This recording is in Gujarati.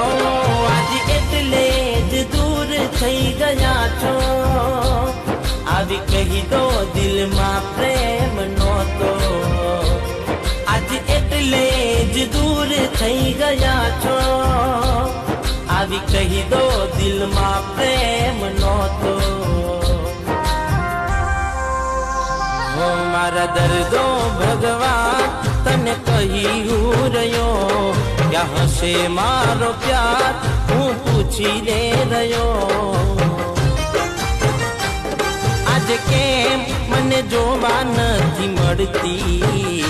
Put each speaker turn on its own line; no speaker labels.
આજ એટલે જ દૂર થઈ ગયા છો આવી કહી દો દિલમાં પ્રેમ નહોતો આજ એટલે જ દૂર થઈ ગયા છો આવી કહી દો દિલમાં પ્રેમ નહોતો મારા દર્દો ભગવાન તને કહ્યું રહ્યો ક્યાં હશે મારો પ્યાર હું પૂછી લે રહ્યો આજે કેમ મને જોવા નથી મળતી